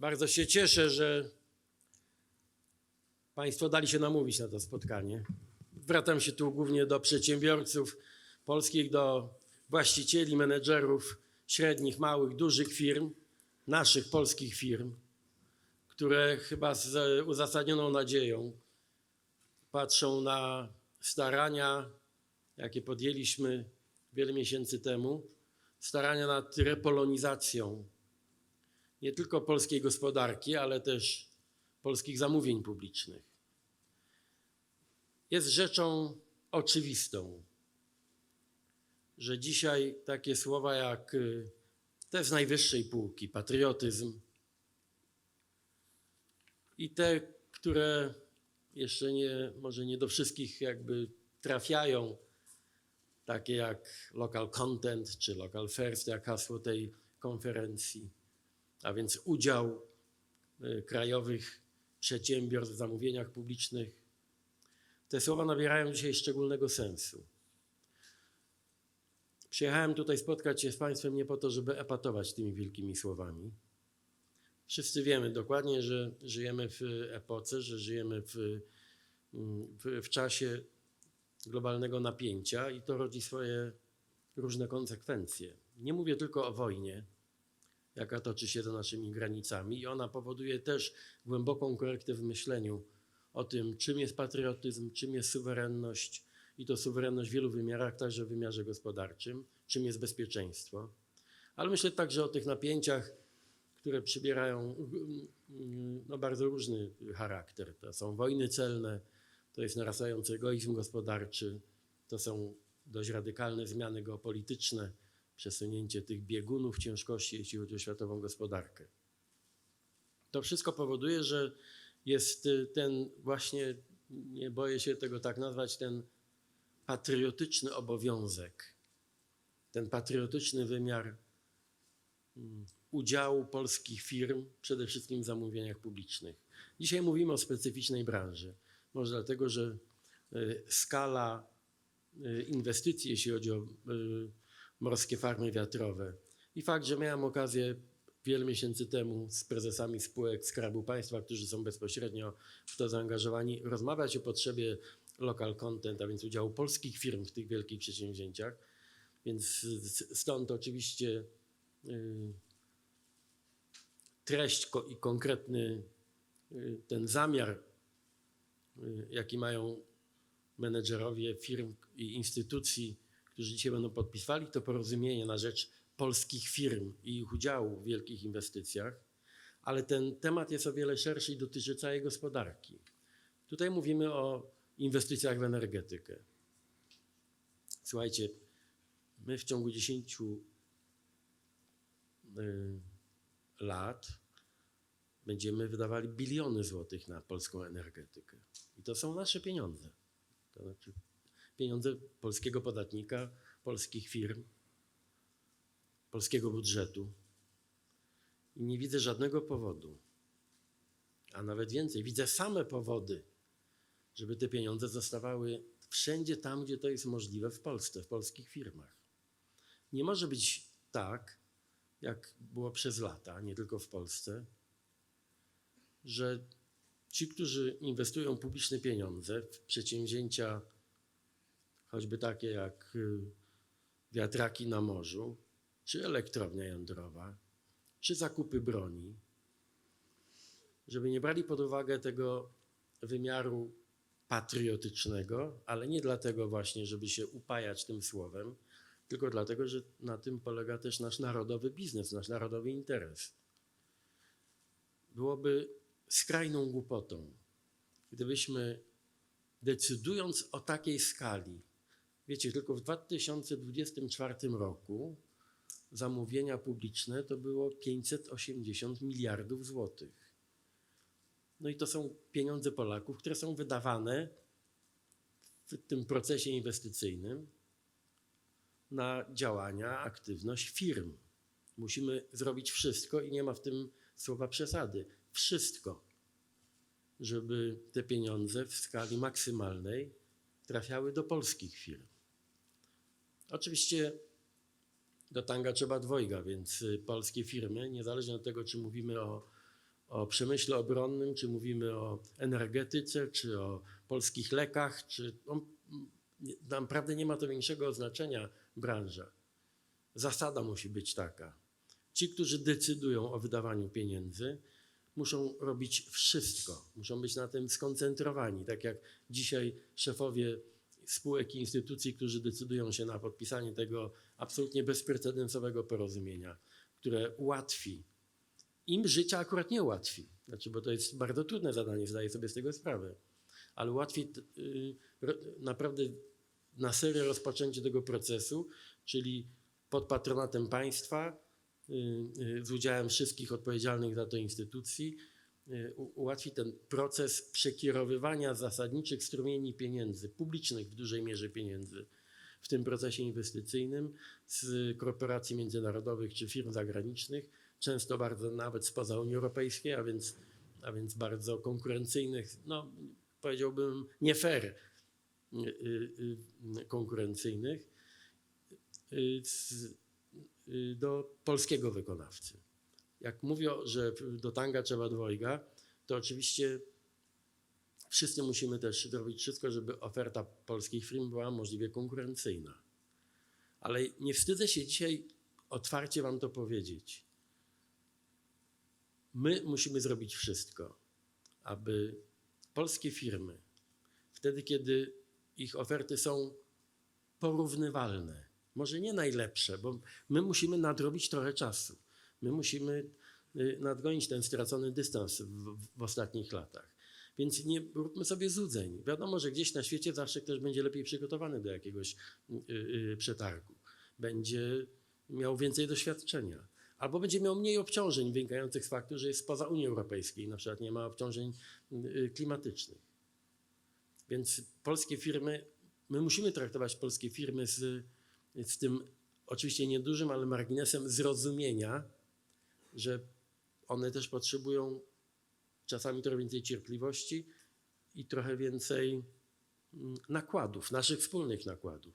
Bardzo się cieszę, że Państwo dali się namówić na to spotkanie. Zwracam się tu głównie do przedsiębiorców polskich, do właścicieli, menedżerów średnich, małych, dużych firm, naszych polskich firm, które chyba z uzasadnioną nadzieją patrzą na starania, jakie podjęliśmy wiele miesięcy temu, starania nad repolonizacją nie tylko polskiej gospodarki, ale też polskich zamówień publicznych. Jest rzeczą oczywistą, że dzisiaj takie słowa jak y, te z najwyższej półki, patriotyzm i te, które jeszcze nie, może nie do wszystkich jakby trafiają, takie jak local content czy local first, jak hasło tej konferencji, a więc udział y, krajowych przedsiębiorstw w zamówieniach publicznych. Te słowa nabierają dzisiaj szczególnego sensu. Przyjechałem tutaj spotkać się z Państwem nie po to, żeby epatować tymi wielkimi słowami. Wszyscy wiemy dokładnie, że żyjemy w epoce, że żyjemy w, w, w czasie globalnego napięcia i to rodzi swoje różne konsekwencje. Nie mówię tylko o wojnie, jaka toczy się za naszymi granicami, i ona powoduje też głęboką korektę w myśleniu o tym, czym jest patriotyzm, czym jest suwerenność, i to suwerenność w wielu wymiarach, także w wymiarze gospodarczym, czym jest bezpieczeństwo. Ale myślę także o tych napięciach, które przybierają mm, no, bardzo różny charakter. To są wojny celne, to jest narastający egoizm gospodarczy, to są dość radykalne zmiany geopolityczne, przesunięcie tych biegunów ciężkości, jeśli chodzi o światową gospodarkę. To wszystko powoduje, że jest y, ten właśnie, nie boję się tego tak nazwać, ten patriotyczny obowiązek, ten patriotyczny wymiar mm, udziału polskich firm, przede wszystkim w zamówieniach publicznych. Dzisiaj mówimy o specyficznej branży. Może dlatego, że y, skala y, inwestycji, jeśli chodzi o morskie farmy wiatrowe. I fakt, że miałem okazję wiele miesięcy temu z prezesami spółek Skarbu Państwa, którzy są bezpośrednio w to zaangażowani, rozmawiać o potrzebie local content, a więc udziału polskich firm w tych wielkich przedsięwzięciach. Więc stąd oczywiście y, treść i konkretny y, ten zamiar, y, jaki mają menedżerowie firm i instytucji, którzy dzisiaj będą podpisywali to porozumienie na rzecz polskich firm i ich udziału w wielkich inwestycjach, ale ten temat jest o wiele szerszy i dotyczy całej gospodarki. Tutaj mówimy o inwestycjach w energetykę. Słuchajcie, my w ciągu 10 lat będziemy wydawali biliony złotych na polską energetykę. I to są nasze pieniądze. To znaczy pieniądze polskiego podatnika, polskich firm, polskiego budżetu. I nie widzę żadnego powodu, a nawet więcej, widzę same powody, żeby te pieniądze zostawały wszędzie tam, gdzie to jest możliwe w Polsce, w polskich firmach. Nie może być tak, jak było przez lata, nie tylko w Polsce, że ci, którzy inwestują publiczne pieniądze w przedsięwzięcia choćby takie jak y, wiatraki na morzu, czy elektrownia jądrowa, czy zakupy broni, żeby nie brali pod uwagę tego wymiaru patriotycznego, ale nie dlatego właśnie, żeby się upajać tym słowem, tylko dlatego, że na tym polega też nasz narodowy biznes, nasz narodowy interes. Byłoby skrajną głupotą, gdybyśmy decydując o takiej skali, Wiecie, tylko w 2024 roku zamówienia publiczne to było 580 miliardów złotych. No i to są pieniądze Polaków, które są wydawane w tym procesie inwestycyjnym na działania, aktywność firm. Musimy zrobić wszystko i nie ma w tym słowa przesady. Wszystko, żeby te pieniądze w skali maksymalnej trafiały do polskich firm. Oczywiście do tanga trzeba dwojga, więc y, polskie firmy, niezależnie od tego, czy mówimy o o przemyśle obronnym, czy mówimy o energetyce, czy o polskich lekach, czy no, naprawdę nie ma to większego znaczenia branża. Zasada musi być taka. Ci, którzy decydują o wydawaniu pieniędzy, muszą robić wszystko, muszą być na tym skoncentrowani. Tak jak dzisiaj szefowie spółek i instytucji, którzy decydują się na podpisanie tego absolutnie bezprecedensowego porozumienia, które ułatwi im życia akurat nie ułatwi, znaczy, bo to jest bardzo trudne zadanie, zdaję sobie z tego sprawę, ale ułatwi y, naprawdę na serio rozpoczęcie tego procesu, czyli pod patronatem państwa, y, y, z udziałem wszystkich odpowiedzialnych za to instytucji, ułatwi ten proces przekierowywania zasadniczych strumieni pieniędzy, publicznych w dużej mierze pieniędzy, w tym procesie inwestycyjnym z korporacji międzynarodowych czy firm zagranicznych, często bardzo nawet spoza Unii Europejskiej, a więc, a więc bardzo konkurencyjnych, no powiedziałbym nie fair y, y, y, konkurencyjnych y, y, do polskiego wykonawcy. Jak mówię, że do tanga trzeba dwojga, to oczywiście wszyscy musimy też zrobić wszystko, żeby oferta polskich firm była możliwie konkurencyjna. Ale nie wstydzę się dzisiaj otwarcie Wam to powiedzieć. My musimy zrobić wszystko, aby polskie firmy, wtedy kiedy ich oferty są porównywalne, może nie najlepsze, bo my musimy nadrobić trochę czasu. My musimy y, nadgonić ten stracony dystans w, w ostatnich latach. Więc nie róbmy sobie złudzeń. Wiadomo, że gdzieś na świecie zawsze ktoś będzie lepiej przygotowany do jakiegoś y, y, przetargu. Będzie miał więcej doświadczenia. Albo będzie miał mniej obciążeń wynikających z faktu, że jest spoza Unii Europejskiej, na przykład nie ma obciążeń klimatycznych. Więc polskie firmy, my musimy traktować polskie firmy z, z tym oczywiście niedużym, ale marginesem zrozumienia, że one też potrzebują czasami trochę więcej cierpliwości i trochę więcej mm, nakładów, naszych wspólnych nakładów.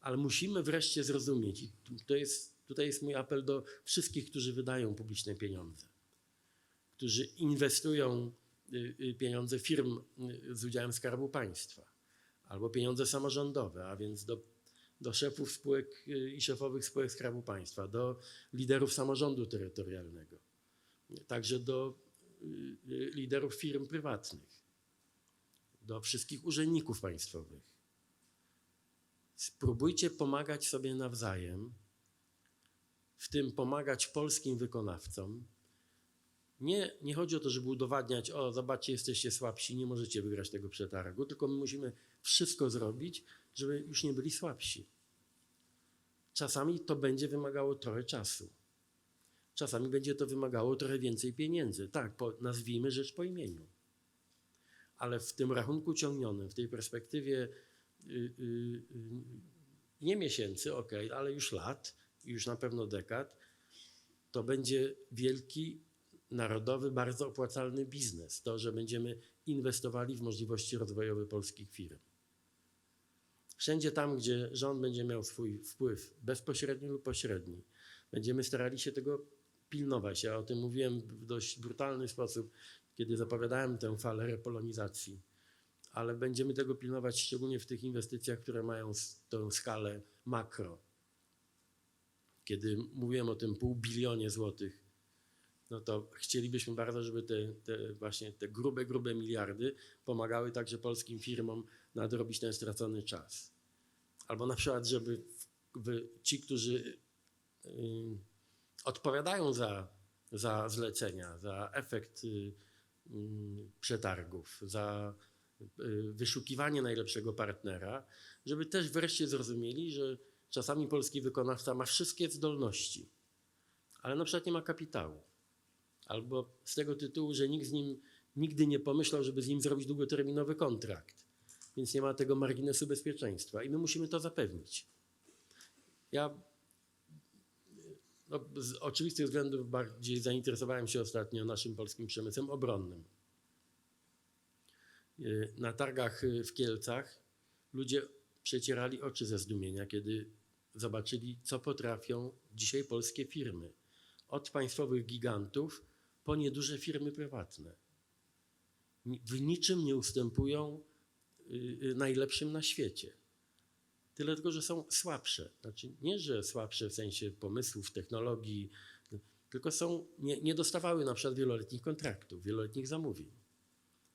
Ale musimy wreszcie zrozumieć, i to jest, tutaj jest mój apel do wszystkich, którzy wydają publiczne pieniądze, którzy inwestują y, y, pieniądze firm y, z udziałem Skarbu Państwa, albo pieniądze samorządowe, a więc do, do szefów spółek y, i szefowych spółek Skarbu Państwa, do liderów samorządu terytorialnego, także do y, y, liderów firm prywatnych, do wszystkich urzędników państwowych. Spróbujcie pomagać sobie nawzajem, w tym pomagać polskim wykonawcom. Nie, nie chodzi o to, żeby udowadniać, o zobaczcie, jesteście słabsi, nie możecie wygrać tego przetargu, tylko my musimy wszystko zrobić, żeby już nie byli słabsi. Czasami to będzie wymagało trochę czasu. Czasami będzie to wymagało trochę więcej pieniędzy. Tak, po, nazwijmy rzecz po imieniu. Ale w tym rachunku ciągnionym, w tej perspektywie y, y, y, nie miesięcy, ok, ale już lat, już na pewno dekad, to będzie wielki, narodowy, bardzo opłacalny biznes. To, że będziemy inwestowali w możliwości rozwojowe polskich firm. Wszędzie tam, gdzie rząd będzie miał swój wpływ, bezpośredni lub pośredni, będziemy starali się tego pilnować. Ja o tym mówiłem w dość brutalny sposób, kiedy zapowiadałem tę falę repolonizacji. Ale będziemy tego pilnować szczególnie w tych inwestycjach, które mają tę skalę makro. Kiedy mówiłem o tym pół bilionie złotych, no to chcielibyśmy bardzo, żeby te, te właśnie te grube, grube miliardy pomagały także polskim firmom nadrobić ten stracony czas. Albo na przykład, żeby ci, którzy odpowiadają za, za zlecenia, za efekt y, przetargów, za y, wyszukiwanie najlepszego partnera, żeby też wreszcie zrozumieli, że czasami polski wykonawca ma wszystkie zdolności, ale na przykład nie ma kapitału. Albo z tego tytułu, że nikt z nim nigdy nie pomyślał, żeby z nim zrobić długoterminowy kontrakt, więc nie ma tego marginesu bezpieczeństwa i my musimy to zapewnić. Ja no, z oczywistych względów bardziej zainteresowałem się ostatnio naszym polskim przemysłem obronnym. Y, Na targach y, w Kielcach ludzie przecierali oczy ze zdumienia, kiedy zobaczyli, co potrafią dzisiaj polskie firmy. Od państwowych gigantów po nieduże firmy prywatne. W niczym nie ustępują najlepszym na świecie. Tyle tylko, że są słabsze. Znaczy nie, że słabsze w sensie pomysłów, technologii, tylko są, nie, nie dostawały na przykład wieloletnich kontraktów, wieloletnich zamówień.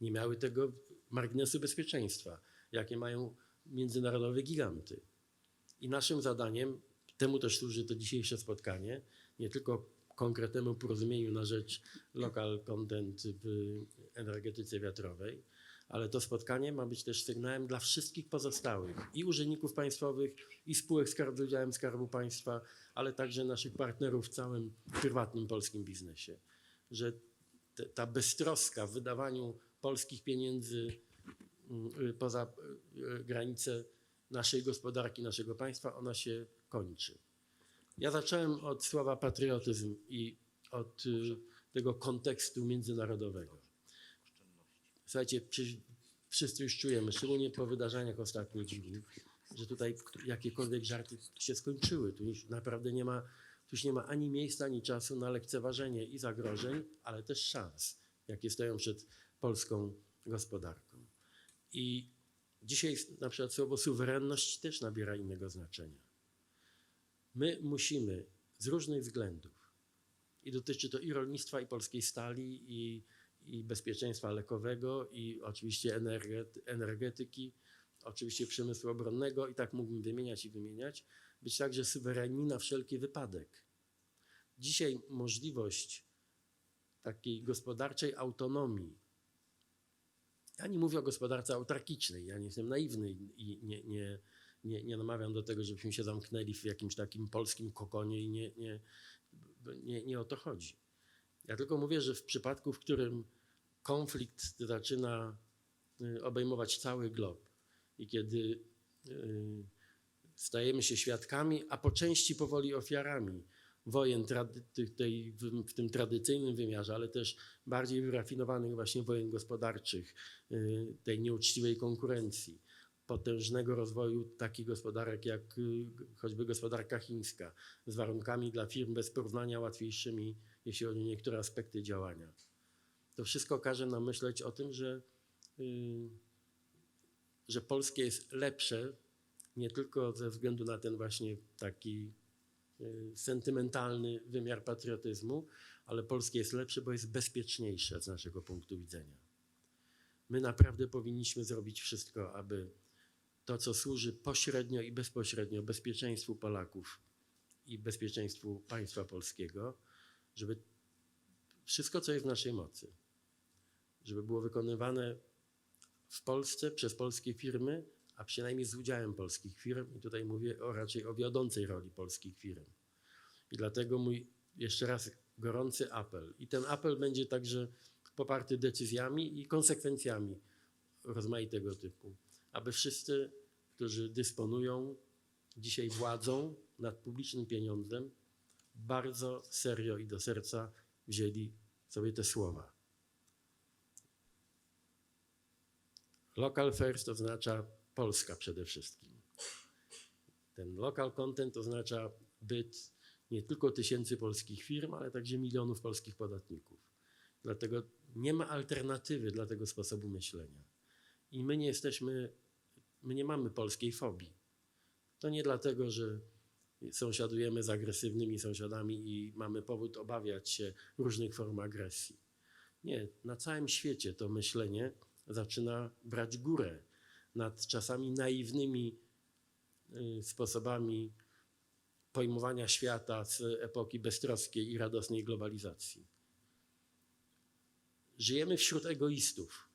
Nie miały tego marginesu bezpieczeństwa, jakie mają międzynarodowe giganty. I naszym zadaniem, temu też służy to dzisiejsze spotkanie, nie tylko konkretnemu porozumieniu na rzecz local content w energetyce wiatrowej, ale to spotkanie ma być też sygnałem dla wszystkich pozostałych i urzędników państwowych, i spółek z udziałem Skarbu Państwa, ale także naszych partnerów w całym prywatnym polskim biznesie, że te, ta beztroska w wydawaniu polskich pieniędzy mm, y, poza y, y, granice naszej gospodarki, naszego państwa, ona się kończy. Ja zacząłem od słowa patriotyzm i od tego kontekstu międzynarodowego. Słuchajcie, wszyscy już czujemy, szczególnie po wydarzeniach ostatnich dni, że tutaj jakiekolwiek żarty się skończyły. Tu już naprawdę nie ma, tu już nie ma ani miejsca, ani czasu na lekceważenie i zagrożeń, ale też szans, jakie stoją przed polską gospodarką. I dzisiaj na przykład słowo suwerenność też nabiera innego znaczenia. My musimy z różnych względów, i dotyczy to i rolnictwa, i polskiej stali, i, i bezpieczeństwa lekowego, i oczywiście energet, energetyki, oczywiście przemysłu obronnego, i tak mógłbym wymieniać i wymieniać, być także suwerenni na wszelki wypadek. Dzisiaj możliwość takiej gospodarczej autonomii, ja nie mówię o gospodarce autarkicznej, ja nie jestem naiwny i nie, nie, nie, nie namawiam do tego, żebyśmy się zamknęli w jakimś takim polskim kokonie i nie, nie, nie, nie o to chodzi. Ja tylko mówię, że w przypadku, w którym konflikt zaczyna y, obejmować cały glob i kiedy y, stajemy się świadkami, a po części powoli ofiarami wojen tej, w, w tym tradycyjnym wymiarze, ale też bardziej wyrafinowanych właśnie wojen gospodarczych, y, tej nieuczciwej konkurencji, potężnego rozwoju takich gospodarek jak y, choćby gospodarka chińska, z warunkami dla firm bez porównania łatwiejszymi, jeśli chodzi o niektóre aspekty działania. To wszystko każe nam myśleć o tym, że, y, że polskie jest lepsze nie tylko ze względu na ten właśnie taki y, sentymentalny wymiar patriotyzmu, ale polskie jest lepsze, bo jest bezpieczniejsze z naszego punktu widzenia. My naprawdę powinniśmy zrobić wszystko, aby to, co służy pośrednio i bezpośrednio bezpieczeństwu Polaków i bezpieczeństwu państwa polskiego, żeby wszystko, co jest w naszej mocy, żeby było wykonywane w Polsce przez polskie firmy, a przynajmniej z udziałem polskich firm. I tutaj mówię o, raczej o wiodącej roli polskich firm. I dlatego mój jeszcze raz gorący apel. I ten apel będzie także poparty decyzjami i konsekwencjami rozmaitego typu, aby wszyscy, którzy dysponują dzisiaj władzą nad publicznym pieniądzem, bardzo serio i do serca wzięli sobie te słowa. Local first oznacza Polska przede wszystkim. Ten local content oznacza byt nie tylko tysięcy polskich firm, ale także milionów polskich podatników. Dlatego nie ma alternatywy dla tego sposobu myślenia. I my nie jesteśmy, my nie mamy polskiej fobii. To nie dlatego, że sąsiadujemy z agresywnymi sąsiadami i mamy powód obawiać się różnych form agresji. Nie, na całym świecie to myślenie zaczyna brać górę nad czasami naiwnymi y, sposobami pojmowania świata z epoki beztroskiej i radosnej globalizacji. Żyjemy wśród egoistów,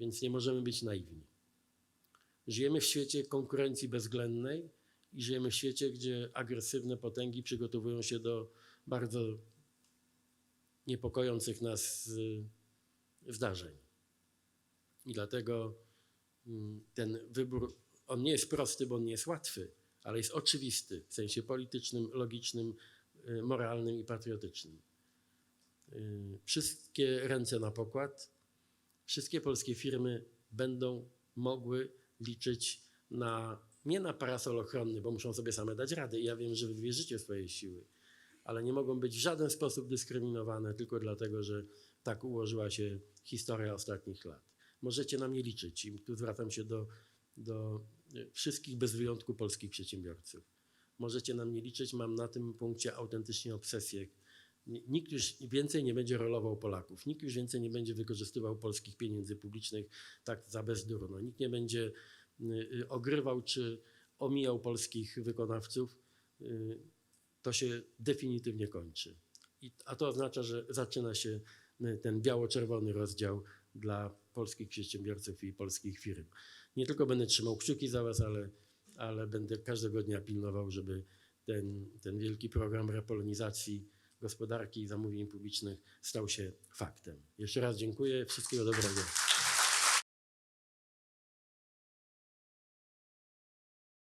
więc nie możemy być naiwni. Żyjemy w świecie konkurencji bezwzględnej i żyjemy w świecie, gdzie agresywne potęgi przygotowują się do bardzo niepokojących nas y, zdarzeń. I dlatego mm, ten wybór, on nie jest prosty, bo on nie jest łatwy, ale jest oczywisty w sensie politycznym, logicznym, y, moralnym i patriotycznym. Y, Wszystkie ręce na pokład, wszystkie polskie firmy będą mogły liczyć na, nie na parasol ochronny, bo muszą sobie same dać radę. I ja wiem, że wy wierzycie w swoje siły, ale nie mogą być w żaden sposób dyskryminowane tylko dlatego, że tak ułożyła się historia ostatnich lat. Możecie na mnie liczyć i tu zwracam się do, do y, wszystkich bez wyjątku polskich przedsiębiorców. Możecie na mnie liczyć, mam na tym punkcie autentycznie obsesję. Ni- Nikt już więcej nie będzie rolował Polaków, nikt już więcej nie będzie wykorzystywał polskich pieniędzy publicznych tak za bezdurno, nikt nie będzie y, y, ogrywał czy omijał polskich wykonawców. Y, To się definitywnie kończy. I, a to oznacza, że zaczyna się ten biało-czerwony rozdział dla polskich przedsiębiorców i polskich firm. Nie tylko będę trzymał kciuki za Was, ale, ale będę każdego dnia pilnował, żeby ten, ten wielki program repolonizacji gospodarki i zamówień publicznych stał się faktem. Jeszcze raz dziękuję. Wszystkiego dobrego.